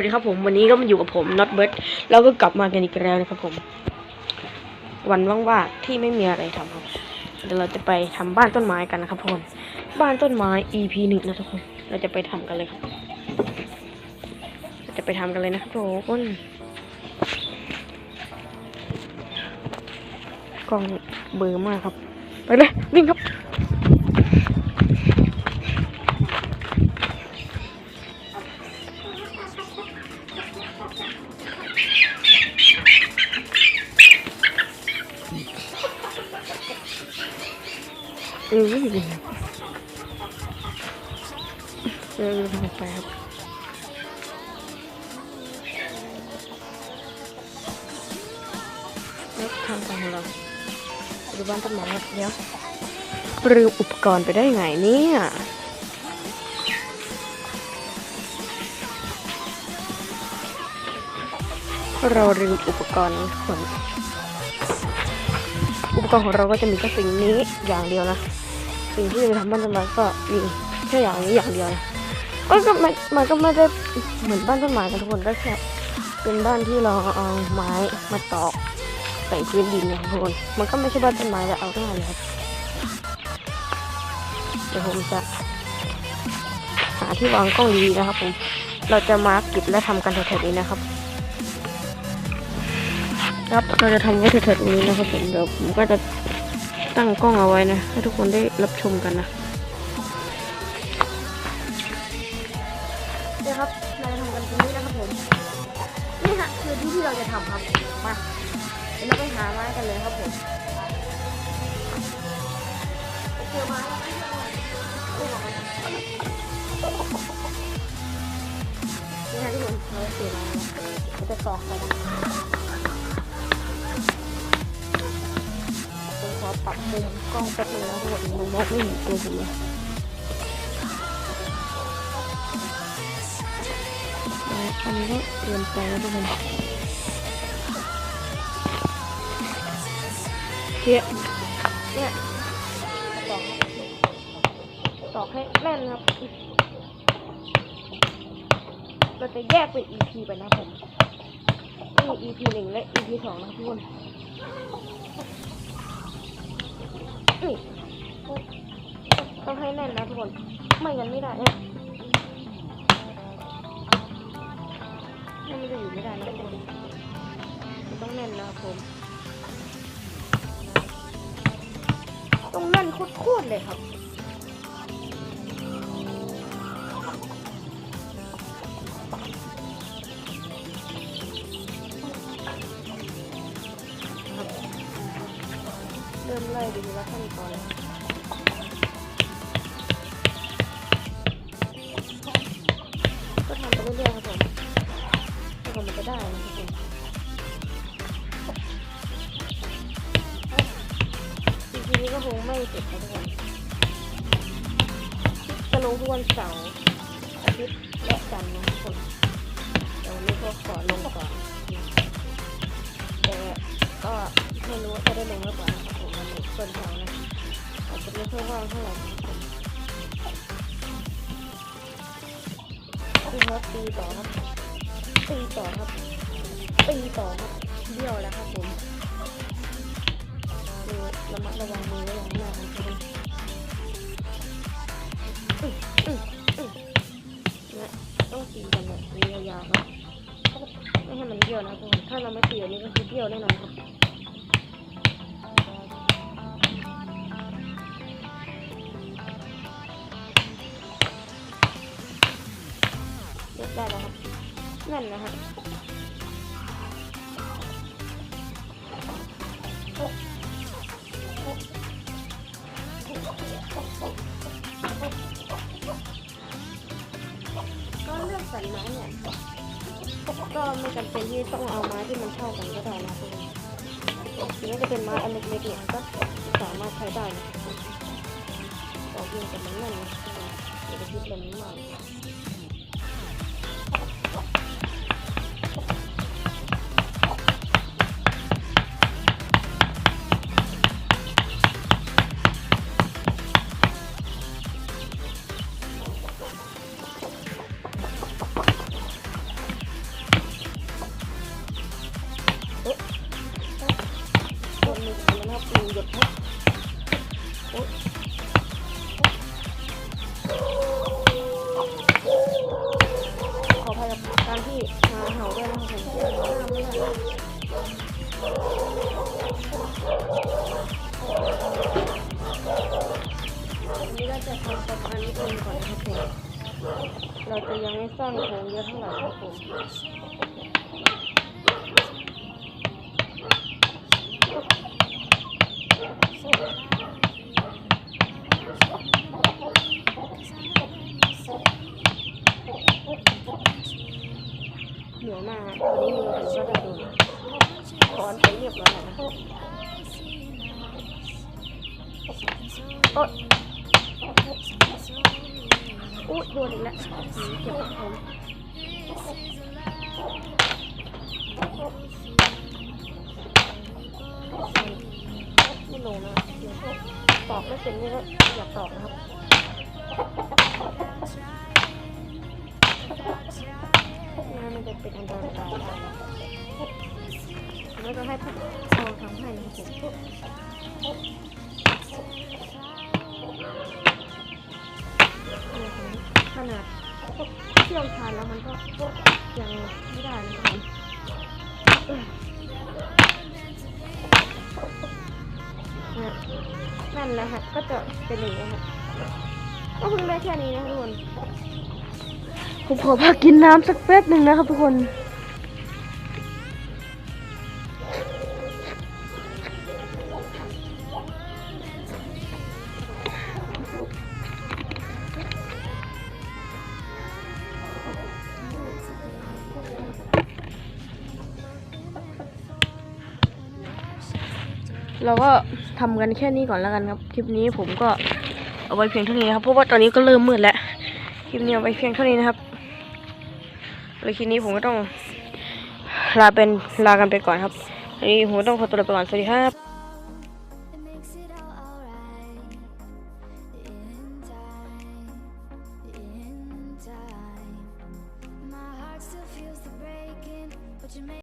วัสดีครับผมวันนี้ก็มาอยู่กับผมน็อตเบิร์ดแล้วก็กลับมากันอีกแล้วนะครับผม วันว่างๆที่ไม่มีอะไรทำครับเดี๋ยวเราจะไปทำบ้านต้นไม้กันนะครับทุกคนบ้านต้นไม้ EP หนึ่งนะทุกคน เราจะไปทำกันเลยครับจะไปทำกันเลยนะครับทุกคนกล้องเบอร์มากครับ ไปเลยวิ่งครับ ทำไปครับแล้วทางของเราดูบ้านต้นไม้ครับเดี๋ยวลืมอุปกรณ์ไปได้ไงเนี่ยเราลืมอุปกรณ์ส่วนอุปกรณ์ของเราก็จะมีแค่สิ่งนี้อย่างเดียวนะ สิ่งที่จะทำบ้านต้นไม้ก็มีแค่อย่างนี้อย่างเดียวนะเอ้ยก็มันมันก็ไม่ได้เหมือนบ้านต้นไม้กันทุกคนก็แค่เป็นบ้านที่เราเอาไม้มาตอกใส่พื้นดินนะทุกคนมันก็ไม่ใช่บ้านต้นไม้แล้วเอาง่ายเลยครับเดี๋ยวผมจะหาที่วางกล้องดีนะครับผมเราจะมาร์กจุดและทำกันแถวๆนี้นะครับครับเราจะทำไว้แถวๆนี้นะครับผมเดี๋ยวผมก็จะ ตั้งกล้องเอาไว้นะ ให้ทุกคนได้รับชมกันนะเดี๋ยวครับเราจะทำกันตรงนี้นะครับผมนี่ฮะคือที่ที่เราจะทำครับมาเดี๋ยวเราไปหาไม้กันเลยครับผมเจอไม้แล้วไม่ใช่ไม้นี่ฮะทุกคนเราจะเจอไม้แล้วเราจะตอกกัน ปรับมุมกล้องแป๊บนึงนะทุกคนผมมองไม่เห็นตัวผมเลยอันนี้ก็เตรียมใจแล้วทุกคนเทียเนี่ยตอกตอกให้แน่นครับเราจะแยกเป็น EP ไปนะผมนี่ EP หนึ่งและ EP สองนะทุกคน นี่ต้องให้แน่นนะทุกคน ไม่งั้นไม่ได้เนี่ยมันจะอยู่ไม่ได้นะทุกคนมันต้องแน่นนะครับผม ต้องแน่นโคตรๆเลยครับ ริ่มไล่ดูแล้วขั้นตอนก็ทำไปเรื่อยๆครับผมถ้ามันจะได้นะครับผมจริงๆนี้ก็คงไม่เสร็จครับทุกคนจะลงทุกวันเสาร์อาทิตย์และจันทร์นะครับผมเดี๋ยววันนี้ก็ขอลงก่อนแต่ก็ไม่รู้ว่าจะได้ลงหรือเปล่า คนนี้ส่วนเสาร์นะอาจจะไม่ค่อยว่างเท่าไหร่นะครับผมนี่ครับตีต่อครับตีต่อครับตีต่อครับเบี้ยวแล้วครับผมดูระมัดระวังมือไว้อย่างมากนะครับผมต้องตีกันแบบยาวๆครับไม่ให้มันเบี้ยวนะทุกคนถ้าเราไม่ตีอันนี้ก็คือเบี้ยวแน่นอนครับ นั่นนะครับก็เลือกสันไม้เนี่ยก็ไม่จำเป็นที่ต้องเอาไม้ที่มันเท่ากันก็ได้นะทุกคนถึงจะเป็นไม้อันเล็กๆเนี่ยก็สามารถใช้ได้นะครับต่อเพียงแต่มันนั่นนะเดี๋ยวจะคิดแบบนี้มา แล้วนะครับหนึ่งหยดครับโอ๊ยขออภัยกับการที่มาเห่าด้วยนะครับผมห้ามไม่ได้อันนี้เราจะทำประมาณนี้ก่อนนะครับผมเราจะยังไม่สร้างโครงเยอะเท่าไหร่ครับผม เหนียวมากฮะวันนี้มือถือก็จะโดนถ อนไปเรียบร้อยแล้วนะโอ๊ยอุ๊ยโดนอีกแล้วเจ็บครับผมไม่ลงนะเดี๋ยวตอกไม่เป็นนี่ก็อย่าตอกนะครับงานมันจะเป็นอันตรายได้ แล้วก็ให้ผู้ปกครอทำให้นะครับผมขนาดเที่ยวชาญแล้วมันก็ยังไม่ได้นะครับนั่นแหละฮะก็จะเป็นอย่างนี้ฮะก็เพิ่งได้แค่นี้นะทุกคน ผมขอพักกินน้ำสักแป๊บหนึ่งนะครับทุกคน เราก็ทำกันแค่นี้ก่อนแล้วกันครับ คลิปนี้ผมก็เอาไว้เพียงเท่านี้ครับ เพราะว่าตอนนี้ก็เริ่มมืดแล้ว คลิปนี้เอาไว้เพียงเท่านี้นะครับแล้วคลิปนี้ผมก็ต้องลาเป็นลากันไปก่อนครับอันนี้ผมต้องขอตัวลาไปก่อน สวัสดีครับ